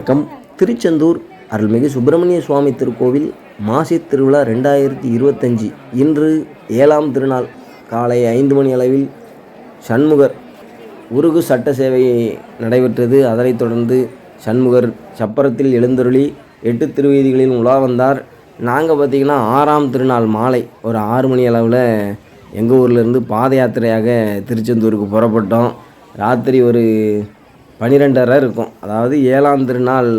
வணக்கம். திருச்செந்தூர் அருள்மிகு சுப்பிரமணிய சுவாமி திருக்கோவில் மாசி திருவிழா ரெண்டாயிரத்தி இருபத்தஞ்சி. இன்று ஏழாம் திருநாள் காலை ஐந்து மணி அளவில் சண்முகர் உருகு சட்ட சேவை நடைபெற்றது. அதனைத் தொடர்ந்து சண்முகர் சப்பரத்தில் எழுந்தருளி எட்டு திருவீதிகளில் உலா வந்தார். நாங்கள் பார்த்திங்கன்னா ஆறாம் திருநாள் மாலை ஒரு ஆறு மணி அளவில் எங்கள் ஊர்லேருந்து பாத யாத்திரையாக திருச்செந்தூருக்கு புறப்பட்டோம். ராத்திரி ஒரு பனிரெண்டரை இருக்கும். அதாவது ஏழாம் திருநாள்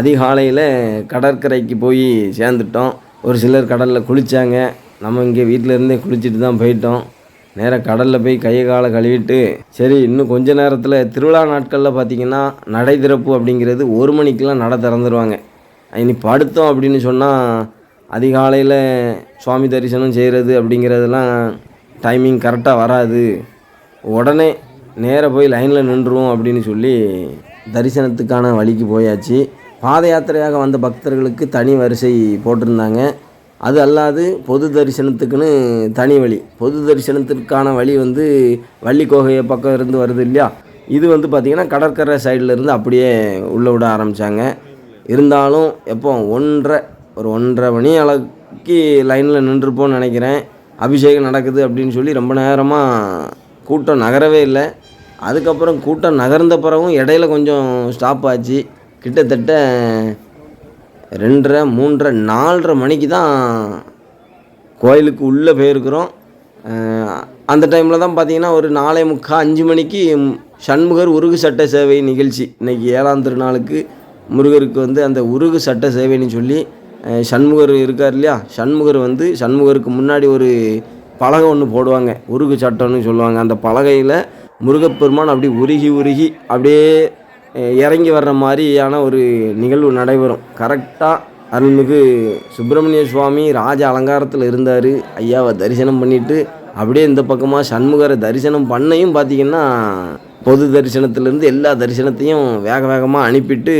அதிகாலையில் கடற்கரைக்கு போய் சேர்ந்துட்டோம். ஒரு சிலர் கடலில் குளித்தாங்க நம்ம இங்கே வீட்டில் இருந்தே குளிச்சுட்டு தான் போயிட்டோம். நேராக கடலில் போய் கையை காலை கழுவிட்டு சரி இன்னும் கொஞ்ச நேரத்தில் திருவிழா நாட்களில் பார்த்திங்கன்னா நடை திறப்பு அப்படிங்கிறது ஒரு மணிக்கெலாம் நடை திறந்துருவாங்க. இனி படுத்தோம் அப்படின்னு சொன்னால் அதிகாலையில் சுவாமி தரிசனம் செய்கிறது அப்படிங்கிறதெல்லாம் டைமிங் கரெக்டாக வராது. உடனே நேராக போய் லைனில் நின்றுவோம் அப்படின்னு சொல்லி தரிசனத்துக்கான வழிக்கு போயாச்சு. பாத யாத்திரையாக வந்த பக்தர்களுக்கு தனி வரிசை போட்டிருந்தாங்க. அது அல்லாது பொது தரிசனத்துக்குன்னு தனி வழி. பொது தரிசனத்திற்கான வழி வந்து வள்ளிக்கோகையை பக்கம் இருந்து வருது இல்லையா? இது வந்து பார்த்திங்கன்னா கடற்கரை சைடில் இருந்து அப்படியே உள்ளே விட ஆரம்பித்தாங்க இருந்தாலும் எப்போ? ஒன்றரை ஒரு ஒன்றரை மணி அளவுக்கு லைனில் நின்றுருப்போம்னு நினைக்கிறேன். அபிஷேகம் நடக்குது அப்படின்னு சொல்லி ரொம்ப நேரமாக கூட்டம் நகரவே இல்லை. அதுக்கப்புறம் கூட்டம் நகர்ந்த பிறகும் இடையில கொஞ்சம் ஸ்டாப் ஆச்சு. கிட்டத்தட்ட ரெண்டரை மூன்றரை நாலரை மணிக்கு தான் கோயிலுக்கு உள்ளே போயிருக்கிறோம். அந்த டைமில் தான் பார்த்தீங்கன்னா ஒரு நாலே முக்கால் அஞ்சு மணிக்கு சண்முகர் உருகு சட்ட சேவை நிகழ்ச்சி. இன்றைக்கி ஏழாம் திருநாளுக்கு முருகருக்கு வந்து அந்த உருகு சட்ட சேவைன்னு சொல்லி சண்முகர் இருக்கார் இல்லையா? சண்முகர் வந்து சண்முகருக்கு முன்னாடி ஒரு பலகை ஒன்று போடுவாங்க. உருகு சட்டம்னு சொல்லுவாங்க. அந்த பலகையில் முருகப்பெருமான் அப்படி உருகி உருகி அப்படியே இறங்கி வர்ற மாதிரியான ஒரு நிகழ்வு நடைபெறும். கரெக்டாக அருள்மிகு சுப்பிரமணிய சுவாமி ராஜ அலங்காரத்தில் இருந்தார். ஐயாவை தரிசனம் பண்ணிவிட்டு அப்படியே இந்த பக்கமாக சண்முகரை தரிசனம் பண்ணையும் பார்த்தீங்கன்னா பொது தரிசனத்திலேருந்து எல்லா தரிசனத்தையும் வேக வேகமாக அனுப்பிட்டு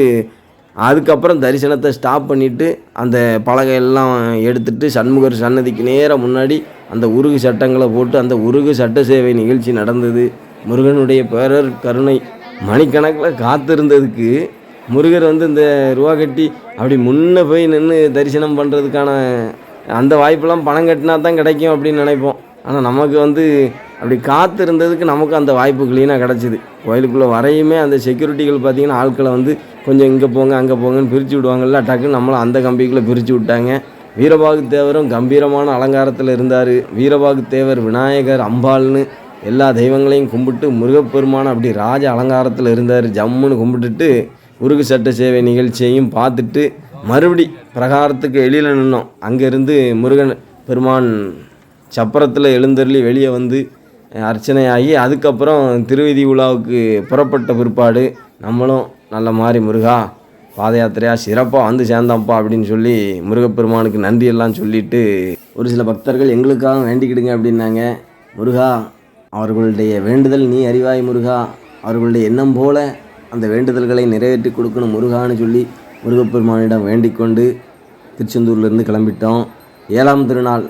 அதுக்கப்புறம் தரிசனத்தை ஸ்டாப் பண்ணிவிட்டு அந்த பலகையெல்லாம் எடுத்துகிட்டு சண்முகர் சன்னதிக்கு நேராக முன்னாடி அந்த உருகு சட்டங்களை போட்டு அந்த உருகு சட்ட சேவை நிகழ்ச்சி நடந்தது. முருகனுடைய பேரர் கருணை மணிக்கணக்கில் காத்திருந்ததுக்கு முருகர் வந்து இந்த ரூபா கட்டி அப்படி முன்னே போய் நின்று தரிசனம் பண்ணுறதுக்கான அந்த வாய்ப்பெல்லாம் பணம் கட்டினா தான் கிடைக்கும் அப்படின்னு நினைப்போம். ஆனால் நமக்கு வந்து அப்படி காத்திருந்ததுக்கு நமக்கு அந்த வாய்ப்பு க்ளீனாக கிடச்சிது. கோயிலுக்குள்ளே வரையுமே அந்த செக்யூரிட்டிகள் பார்த்திங்கன்னா ஆட்களை வந்து கொஞ்சம் இங்கே போங்க அங்கே போங்கன்னு பிரித்து விடுவாங்கல்ல டக்குன்னு நம்மளும் அந்த கம்பிக்குள்ளே பிரித்து விட்டாங்க. வீரபாகு தேவரும் கம்பீரமான அலங்காரத்தில் இருந்தார். வீரபாகு தேவர் விநாயகர் அம்பாள்னு எல்லா தெய்வங்களையும் கும்பிட்டு முருகப்பெருமான் அப்படி ராஜ அலங்காரத்தில் இருந்தார். ஜம்முன்னு கும்பிட்டுட்டு உருகு சட்ட சேவை நிகழ்ச்சியையும் பார்த்துட்டு மறுபடி பிரகாரத்துக்கு வெளியில் நின்னோம். அங்கேருந்து முருகன் பெருமான் சப்பரத்தில் எழுந்தருளி வெளியே வந்து அர்ச்சனையாகி அதுக்கப்புறம் திருவிதி உலாவுக்கு புறப்பட்ட பிற்பாடு நம்மளும் நல்ல மாதிரி முருகா பாத யாத்திரையாக சிறப்பாக வந்து சேர்ந்தாம்ப்பா அப்படின்னு சொல்லி முருகப்பெருமானுக்கு நன்றியெல்லாம் சொல்லிவிட்டு சொல்லிட்டு ஒரு சில பக்தர்கள் எங்களுக்காக வேண்டிக்கிடுங்க அப்படின்னாங்க. முருகா அவர்களுடைய வேண்டுதல் நீ அறிவாய் முருகா. அவர்களுடைய எண்ணம் போல அந்த வேண்டுதல்களை நிறைவேற்றி கொடுக்கணும் முருகான்னு சொல்லி முருகப்பெருமானிடம் வேண்டிக் கொண்டு திருச்செந்தூர்லேருந்து கிளம்பிட்டோம். ஏழாம் திருநாள்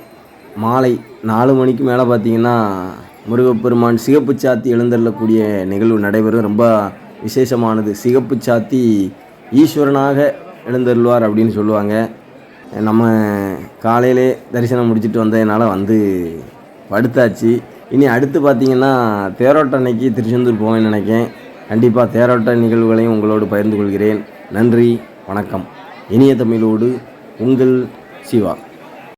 மாலை நாலு மணிக்கு மேலே பார்த்தீங்கன்னா முருகப்பெருமான் சிகப்பு சாத்தி எழுந்தள்ளக்கூடிய நிகழ்வு நடைபெறும். ரொம்ப விசேஷமானது. சிகப்பு சாத்தி ஈஸ்வரனாக எழுந்தருள்வார் அப்படின்னு சொல்லுவாங்க. நம்ம காலையிலே தரிசனம் முடிச்சுட்டு வந்ததுனால வந்து படுத்தாச்சு. இனி அடுத்து பார்த்தீங்கன்னா தேரோட்ட அன்னைக்கு திருச்செந்தூர் போவேன்னு நினைக்கேன். கண்டிப்பாக தேரோட்ட நிகழ்வுகளையும் உங்களோடு பகிர்ந்து கொள்கிறேன். நன்றி வணக்கம். இனிய தமிழோடு உங்கள் சிவா.